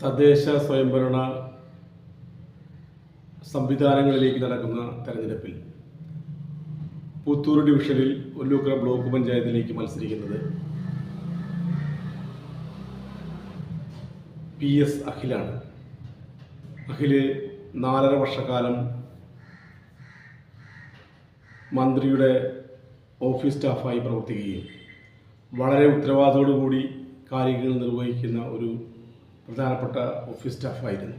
തദ്ദേശ സ്വയംഭരണ സംവിധാനങ്ങളിലേക്ക് നടക്കുന്ന തെരഞ്ഞെടുപ്പിൽ പുത്തൂർ ഡിവിഷനിൽ ഒല്ലൂക്കര ബ്ലോക്ക് പഞ്ചായത്തിലേക്ക് മത്സരിക്കുന്നത് പി എസ് അഖിലാണ്. അഖിൽ നാലര വർഷക്കാലം മന്ത്രിയുടെ ഓഫീസ് സ്റ്റാഫായി പ്രവർത്തിക്കുകയും വളരെ ഉത്തരവാദിത്തോടു കൂടി കാര്യങ്ങൾ നിർവഹിക്കുന്ന ഒരു പ്രധാനപ്പെട്ട ഓഫീസ് സ്റ്റാഫായിരുന്നു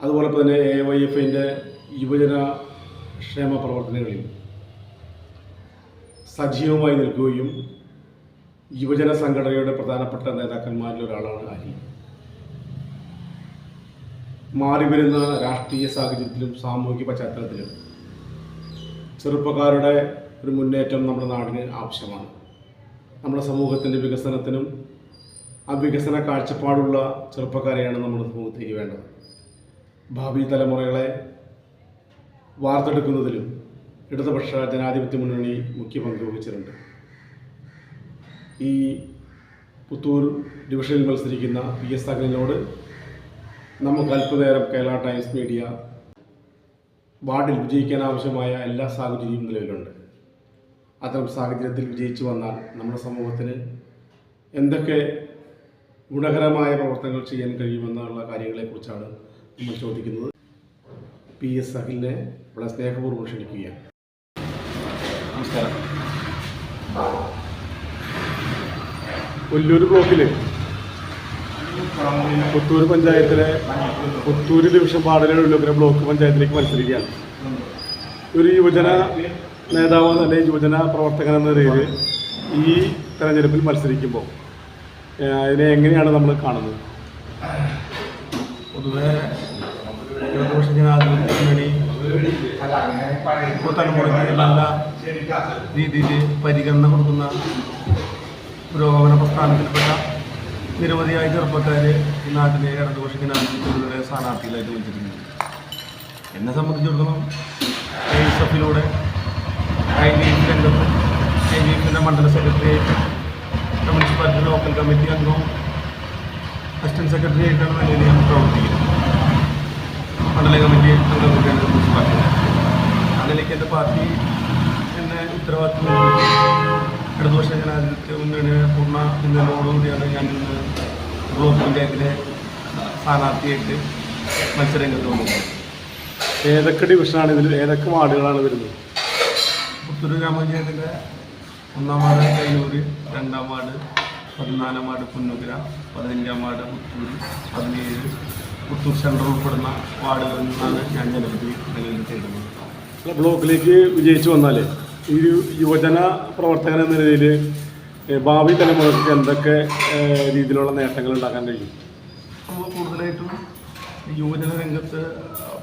അതുപോലെ തന്നെ എ വൈ എഫിന്റെ യുവജന ക്ഷേമ പ്രവർത്തനങ്ങളിൽ സജീവമായി നിൽക്കുകയും യുവജന സംഘടനയുടെ പ്രധാനപ്പെട്ട നേതാക്കന്മാരിൽ ഒരാളാണ് അരി മാറിവരുന്ന രാഷ്ട്രീയ സാഹചര്യത്തിലും സാമൂഹിക പശ്ചാത്തലത്തിലും ചെറുപ്പക്കാരുടെ ഒരു മുന്നേറ്റം നമ്മുടെ നാടിന് ആവശ്യമാണ്. നമ്മുടെ സമൂഹത്തിന്റെ വികസനത്തിനും ആ വികസന കാഴ്ചപ്പാടുള്ള ചെറുപ്പക്കാരെയാണ് നമ്മൾ സമൂഹത്തേക്ക് വേണ്ടത്. ഭാവി തലമുറകളെ വാർത്തെടുക്കുന്നതിലും ഇടതുപക്ഷ ജനാധിപത്യ മുന്നണി മുഖ്യ പങ്ക് വഹിച്ചിട്ടുണ്ട്. ഈ പുത്തൂർ ഡിവിഷനിൽ മത്സരിക്കുന്ന പി എസ് അഖിലിനോട് നമുക്ക് അല്പനേരം കേരള ടൈംസ് മീഡിയ വാർഡിൽ വിജയിക്കാൻ ആവശ്യമായ എല്ലാ സാഹചര്യവും നിലവിലുണ്ട്. അത്തരം സാഹചര്യത്തിൽ വിജയിച്ചു വന്നാൽ നമ്മുടെ സമൂഹത്തിന് എന്തൊക്കെ ഗുണകരമായ പ്രവർത്തനങ്ങൾ ചെയ്യാൻ കഴിയുമെന്നുള്ള കാര്യങ്ങളെക്കുറിച്ചാണ് നമ്മൾ ചോദിക്കുന്നത്. പി എസ് അഖിലിനെ വളരെ സ്നേഹപൂർവം ക്ഷണിക്കുകയാണ്. നമസ്കാരം. കൊല്ലൂർ ബ്ലോക്കിൽ പുത്തൂർ പഞ്ചായത്തിലെ പുത്തൂർ ഡിവിഷൻ വാർഡിലെ ഉള്ളൂക്കര ബ്ലോക്ക് പഞ്ചായത്തിലേക്ക് മത്സരിക്കുകയാണ്. ഒരു യുവജന നേതാവ് എന്ന യുവജന പ്രവർത്തകൻ എന്ന നിലയിൽ ഈ തെരഞ്ഞെടുപ്പിൽ മത്സരിക്കുമ്പോൾ അതിനെ എങ്ങനെയാണ് നമ്മൾ കാണുന്നത്? പൊതുവെ രീതിയിൽ പരിഗണന കൊടുക്കുന്ന പുരോഗമന പ്രസ്ഥാനത്തിൽപ്പെട്ട നിരവധിയായ ചെറുപ്പക്കാർ ഈ നാട്ടിലെ ഇടതുപക്ഷ ജനാധിപത്യത്തിലൂടെ സ്ഥാനാർത്ഥികളായിട്ട് വിളിച്ചിട്ടുണ്ട്. എന്നെ സംബന്ധിച്ചിടത്തോളം എസ് എഫിലൂടെ ഐ ഡി എഫ് രംഗത്ത് ഐ ഡി എഫിന്റെ മണ്ഡല സെക്രട്ടറിയായിട്ട് കമ്മ്യൂണിസ്റ്റ് പാർട്ടി ലോക്കൽ കമ്മിറ്റി അംഗവും അസിസ്റ്റന്റ് സെക്രട്ടറി ആയിട്ടാണ് നിലയിൽ ഞാൻ പ്രവർത്തിക്കുന്നത്. മണ്ഡല കമ്മിറ്റി അംഗം കൂടിയാണ് മുനിസിപ്പാലിറ്റി. ആ നിലയ്ക്ക് എന്റെ പാർട്ടി എന്നെ ഉത്തരവാദിത്വം ഇടതുപക്ഷ ജനാധിപത്യ മുന്നണിയുടെ പൂർണ പിന്തുണയോടുകൂടിയാണ് ഞാൻ ഇന്ന് ബ്ലോക്ക് പഞ്ചായത്തിലെ സ്ഥാനാർത്ഥിയായിട്ട് മത്സരരംഗത്ത് വന്നത്. ഏതൊക്കെ ഡിവിഷനാണ് ഇതിൽ? ഏതൊക്കെ വാർഡുകളാണ് വരുന്നത്? പുത്തൂർ ഗ്രാമപഞ്ചായത്തിന്റെ ഒന്നാം വാർഡ് കൈനൂര് രണ്ടാം വാർഡ് പതിനാലാം വാർഡ് പുന്നുഗ്ര പതിനഞ്ചാം വാർഡ് പുത്തൂർ പതിനേഴ് പുത്തൂർ സെൻട്രൽ ഉൾപ്പെടുന്ന വാർഡുകളിൽ നിന്നാണ് ഞാൻ ജനപ്രതി നിലനിർത്തിയിരുന്നത് ബ്ലോക്കിലേക്ക് വിജയിച്ചു വന്നാൽ ഈ ഒരു യുവജന പ്രവർത്തകൻ എന്ന നിലയിൽ ഭാവി തലമുറയ്ക്ക് എന്തൊക്കെ രീതിയിലുള്ള നേട്ടങ്ങൾ ഉണ്ടാക്കാൻ കഴിയും? നമ്മൾ കൂടുതലായിട്ടും യുവജന രംഗത്ത്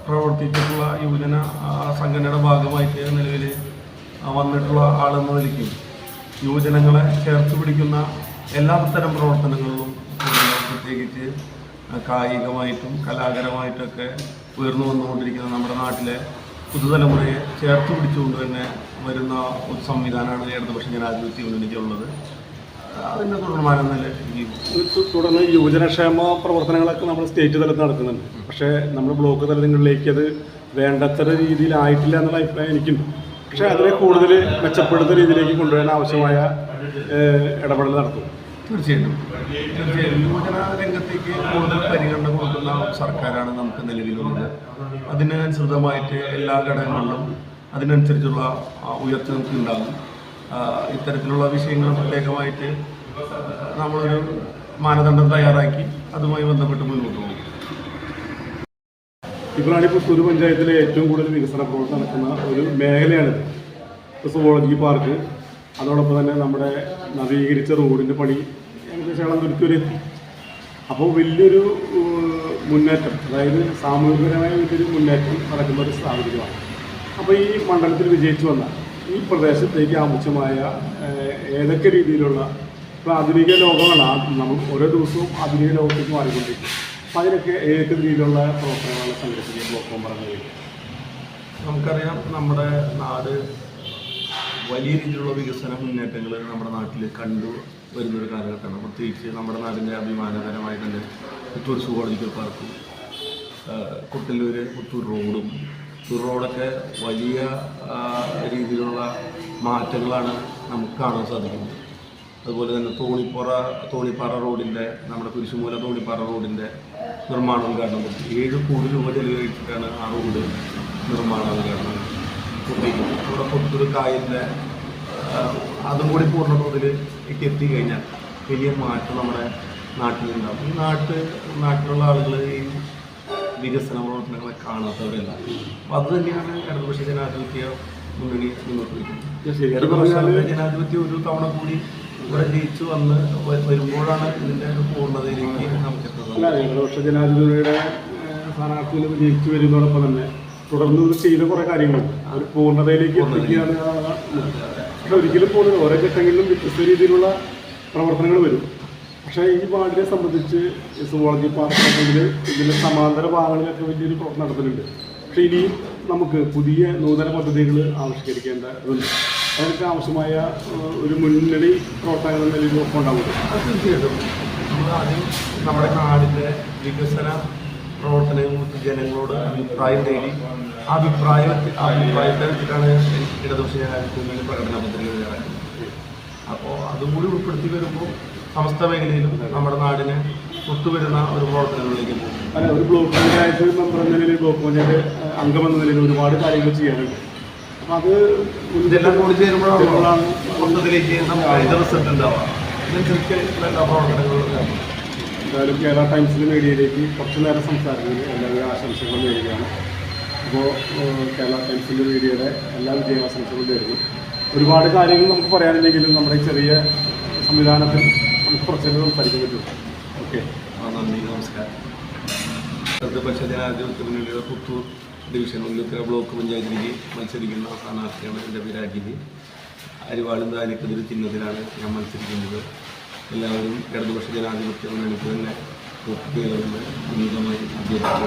പ്രവർത്തിച്ചിട്ടുള്ള യുവജന സംഘടനയുടെ ഭാഗമായിട്ട് നിലവിൽ വന്നിട്ടുള്ള ആളെന്ന നിലയ്ക്ക് യുവജനങ്ങളെ ചേർത്ത് പിടിക്കുന്ന എല്ലാത്തരം തരം പ്രവർത്തനങ്ങളിലും പ്രത്യേകിച്ച് കായികമായിട്ടും കലാകരമായിട്ടൊക്കെ ഉയർന്നു വന്നുകൊണ്ടിരിക്കുന്ന നമ്മുടെ നാട്ടിലെ പുതുതലമുറയെ ചേർത്ത് പിടിച്ചുകൊണ്ട് തന്നെ വരുന്ന ഒരു സംവിധാനമാണ് ഇടതുപക്ഷ ജനാധിപത്യ മുന്നണിക്കുള്ളത് അതിന്റെ തുടർമാനം നില ഈ തു- തുടർന്ന് യുവജനക്ഷേമ പ്രവർത്തനങ്ങളൊക്കെ നമ്മൾ സ്റ്റേറ്റ് തലത്തിൽ നടക്കുന്നുണ്ട്. പക്ഷേ നമ്മൾ ബ്ലോക്ക് തലങ്ങളിലേക്ക് അത് വേണ്ടത്ര രീതിയിലായിട്ടില്ല എന്നുള്ള അഭിപ്രായം എനിക്കുണ്ട്. പക്ഷേ അതിനെ കൂടുതൽ മെച്ചപ്പെടുത്തുന്ന രീതിയിലേക്ക് കൊണ്ടുവരാൻ ആവശ്യമായ ഇടപെടൽ നടത്തും. തീർച്ചയായിട്ടും. തീർച്ചയായും യുവജന രംഗത്തേക്ക് കൂടുതൽ പരിഗണന കൊടുക്കുന്ന സർക്കാരാണ് നമുക്ക് നിലവിലുള്ളത്. അതിനനുസൃതമായിട്ട് എല്ലാ ഘടകങ്ങളിലും അതിനനുസരിച്ചുള്ള ഉയർച്ച നമുക്ക് ഉണ്ടാകും. ഇത്തരത്തിലുള്ള വിഷയങ്ങൾ പ്രത്യേകമായിട്ട് നമ്മളൊരു മാനദണ്ഡം തയ്യാറാക്കി അതുമായി ബന്ധപ്പെട്ട് മുന്നോട്ട് പോകും. ഇപ്പോഴാണ് ഈ പുത്തൂർ പഞ്ചായത്തിലെ ഏറ്റവും കൂടുതൽ വികസന പ്രവർത്തനം നടക്കുന്ന ഒരു മേഖലയാണിത്. സുവോളജി പാർക്ക് അതോടൊപ്പം തന്നെ നമ്മുടെ നവീകരിച്ച റോഡിന്റെ പണി ഏകദേശം ഇളന്തുരുത്തി എത്തി. അപ്പോൾ വലിയൊരു മുന്നേറ്റം അതായത് സാമൂഹികപരമായ വലിയൊരു മുന്നേറ്റം നടക്കുന്ന ഒരു സാഹചര്യമാണ്. അപ്പോൾ ഈ മണ്ഡലത്തിൽ വിജയിച്ചു വന്ന ഈ പ്രദേശത്തേക്ക് ആവശ്യമായ ഏതൊക്കെ രീതിയിലുള്ള ഇപ്പോൾ ആധുനിക ലോകമാണ് നമ്മൾ ഓരോ ദിവസവും ആധുനിക ലോകത്തേക്ക് മാറിക്കൊണ്ടിരിക്കും അപ്പോൾ അതിനൊക്കെ ഏത് രീതിയിലുള്ള മെമ്പർ നമുക്കറിയാം നമ്മുടെ നാട് വലിയ രീതിയിലുള്ള വികസന മുന്നേറ്റങ്ങൾ നമ്മുടെ നാട്ടിൽ കണ്ടു വരുന്നൊരു കാലഘട്ടമാണ്. പ്രത്യേകിച്ച് നമ്മുടെ നാടിന്റെ അഭിമാനകരമായി തന്നെ പുത്തൂർ സുവോളജിക്കൽ പാർക്കും കുട്ടല്ലൂർ പുത്തൂർ റോഡും പുത്തൂർ റോഡൊക്കെ വലിയ രീതിയിലുള്ള മാറ്റങ്ങളാണ് നമുക്ക് കാണാൻ സാധിക്കുന്നത്. അതുപോലെ തന്നെ തോണിപ്പുറ തോണിപ്പാറ റോഡിന്റെ നമ്മുടെ കുരിശുമൂല തോണിപ്പാറ റോഡിന്റെ നിർമ്മാണ ഉദ്ഘാടനം കൊടുത്തു ഏഴ് കോടി രൂപ ചെലവഴിച്ചിട്ടാണ് ആ റോഡ് നിർമ്മാണം ഉദ്ഘാടനം കുട്ടിക്കും ഇവിടെ പുത്തൂർ കായലിന്റെ അതും കൂടി പൂർണ തോതിലേക്ക് എത്തിക്കഴിഞ്ഞാൽ വലിയ മാറ്റം നമ്മുടെ നാട്ടിലുണ്ടാകും. ഈ നാട്ട് നാട്ടിലുള്ള ആളുകൾ ഈ വികസന പ്രവർത്തനങ്ങളെ കാണാത്തവരല്ല. അപ്പം അത് തന്നെയാണ് ഇടതുപക്ഷ ജനാധിപത്യ മുന്നണി മുന്നോട്ട് വയ്ക്കുന്നത് ഇടതുപക്ഷ ജനാധിപത്യം ഒരു തവണ കൂടി ജനാധിപതിയുടെ സ്ഥാനാർത്ഥികൾ ജയിച്ചു വരുന്നതോടൊപ്പം തന്നെ തുടർന്ന് ഇത് ചെയ്ത കുറെ കാര്യങ്ങളുണ്ട് അവർ പൂർണതയിലേക്ക് പക്ഷെ ഒരിക്കലും പോകുന്നത് ഓരോ ഘട്ടങ്ങളിലും വ്യത്യസ്ത രീതിയിലുള്ള പ്രവർത്തനങ്ങൾ വരും. പക്ഷേ ഈ വാർഡിനെ സംബന്ധിച്ച് സുവോളജി പാർക്ക് ഇതിന്റെ ഇതിന്റെ സമാന്തര ഭാഗങ്ങളിലൊക്കെ വലിയൊരു പ്രവർത്തനം നടത്തുന്നുണ്ട്. പക്ഷേ ഇനിയും നമുക്ക് പുതിയ നൂതന പദ്ധതികൾ ആവിഷ്കരിക്കേണ്ടതുണ്ട്. അതിനൊക്കെ ആവശ്യമായ ഒരു മുന്നണി പ്രവർത്തനങ്ങൾ എന്ന നിലയിൽ നോക്കുന്നുണ്ടാവും അത് തീർച്ചയായിട്ടും. നമ്മൾ ആദ്യം നമ്മുടെ നാടിന്റെ വികസന പ്രവർത്തനങ്ങൾക്ക് ജനങ്ങളോട് അഭിപ്രായം തേടി ആ അഭിപ്രായം ആ അഭിപ്രായത്തെ വെച്ചിട്ടാണ് ഇടതുപക്ഷ ജനാധിപത്യത്തിന്റെ പ്രകടന പത്രിക തയ്യാറാക്കുന്നത് അപ്പോൾ അതും കൂടി ഉൾപ്പെടുത്തി വരുമ്പോൾ സമസ്ത മേഖലയിലും നമ്മുടെ നാടിനെ ഒത്തുവരുന്ന ഒരു പ്രവർത്തനങ്ങളിലേക്ക് പോകും. അല്ല ഒരു ബ്ലോക്ക് പഞ്ചായത്ത് മെമ്പർ എന്ന നിലയിൽ ബ്ലോക്ക് പഞ്ചായത്ത് അംഗമെന്ന നിലയിൽ ഒരുപാട് കാര്യങ്ങൾ ചെയ്യാനുണ്ട്. അപ്പം അത് ഇതെല്ലാം കൂടി ചേരുമ്പോഴാണ് ചേരുമ്പോഴാണ് മൊത്തത്തിലേക്ക് നമുക്ക് അതിന്റെ റിസൾട്ട് ഉണ്ടാവുക ഇതിനനുസരിച്ച് എല്ലാ പ്രവർത്തനങ്ങളും എന്തായാലും കേരള ടൈംസിന്റെ മീഡിയയിലേക്ക് കുറച്ച് നേരം സംസാരിക്കുന്നത് എല്ലാവരും ആശംസകളും നേടുകയാണ് അപ്പോൾ കേരള ടൈംസിന്റെ മീഡിയയുടെ എല്ലാ വിജയാശംസകളും നേരുന്നു. ഒരുപാട് കാര്യങ്ങൾ നമുക്ക് പറയാനുണ്ടെങ്കിലും നമ്മുടെ ചെറിയ സംവിധാനത്തിൽ നമുക്ക് കുറച്ചൊക്കെ നേരം സംസാരിക്കാൻ പറ്റും. ഓക്കെ. നന്ദി നമസ്കാരം. പക്ഷേ ജനാധിപത്യ മുന്നണിയുടെ പുത്തൂർ ഡിവിഷൻ ഉന്നത്തര ബ്ലോക്ക് പഞ്ചായത്തിലേക്ക് മത്സരിക്കുന്ന സ്ഥാനാർത്ഥിയാണ് എന്റെ പേര് അഖിൽ അരിവാളും താലിക്കെതിരെ ചിഹ്നത്തിലാണ് ഞാൻ മത്സരിക്കുന്നത്. എല്ലാവരും ഇടതുപക്ഷ ജനാധിപത്യ മുന്നണിക്ക് തന്നെ ചെയ്തുകൊണ്ട് ഉന്നതമായി വിജയിച്ചു